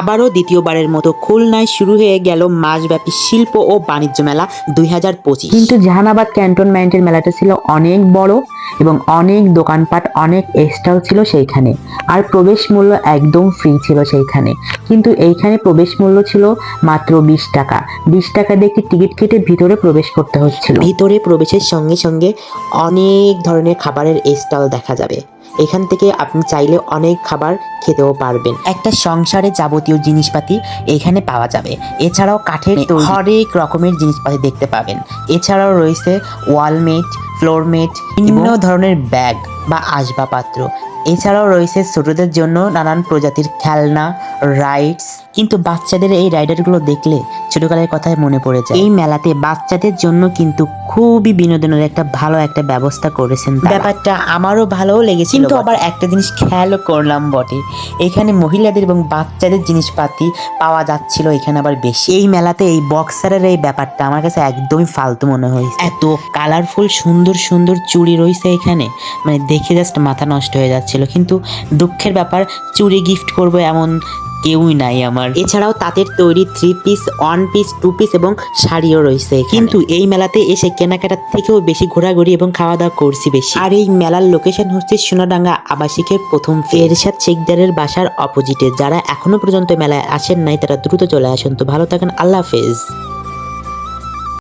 আবারও দ্বিতীয়বারের মতো খুলনায় শুরু হয়ে গেল মাসব্যাপী শিল্প ও বাণিজ্য মেলা দুই হাজার পঁচিশ। কিন্তু জাহানাবাদ ক্যান্টনমেন্টের মেলাটা ছিল অনেক বড় এবং অনেক দোকানপাট অনেক স্টল ছিল সেইখানে। আর প্রবেশ মূল্য একদম ফ্রি ছিল সেইখানে। কিন্তু এইখানে প্রবেশ মূল্য ছিল মাত্র বিশ টাকা। বিশ টাকা দিয়ে একটি টিকিট কেটে ভিতরে প্রবেশ করতে হচ্ছিল। ভিতরে প্রবেশের সঙ্গে সঙ্গে অনেক ধরনের খাবারের স্টল দেখা যাবে। এখান থেকে আপনি চাইলে অনেক খাবার খেতেও পারবেন। একটা সংসারে যাবতীয় জিনিসপাতি এখানে পাওয়া যাবে। এছাড়াও কাঠের হরেক রকমের জিনিসপাতি দেখতে পাবেন। এছাড়াও রয়েছে ওয়ালমেট ফ্লোরমেট বিভিন্ন ধরনের ব্যাগ বা আসবাবপত্র। এছাড়াও রয়েছে ছোটদের জন্য নানান প্রজাতির খেলনা রাইডস। কিন্তু বাচ্চাদের এই রাইডারগুলো দেখলে ছোটকালের কথায় মনে পড়ে যায়। এই মেলাতে বাচ্চাদের জন্য কিন্তু খুবই বিনোদনের একটা ভালো একটা ব্যবস্থা করেছেন ব্যাপারটা আমারও ভালোও লেগেছে কিন্তু আবার একটা জিনিস খেয়ালও করলাম বটে এখানে মহিলাদের এবং বাচ্চাদের জিনিসপাতি পাওয়া যাচ্ছিল এখানে আবার বেশি। এই মেলাতে এই বক্সারের এই ব্যাপারটা আমার কাছে একদমই ফালতু মনে হয়েছে। এত কালারফুল সুন্দর সুন্দর চুড়ি রয়েছে এখানে মানে দেখে জাস্ট মাথা নষ্ট হয়ে যাচ্ছিল। কিন্তু দুঃখের ব্যাপার চুড়ি গিফট করব এমন কেউই নাই আমার। এছাড়াও তাঁতের তৈরি three piece one piece two piece এবং শাড়িও রয়েছে কিন্তু এই মেলাতে এসে কেনাকাটার থেকেও বেশি ঘোরাঘুরি এবং খাওয়া দাওয়া করছি বেশি। আর এই মেলার লোকেশন হচ্ছে সোনাডাঙ্গা আবাসিকের প্রথম এরশাদ শেখদারের বাসার অপোজিটে যারা এখনও পর্যন্ত মেলায় আসেন নাই তারা দ্রুত চলে আসেন। তো ভালো থাকেন আল্লাহ হাফেজ।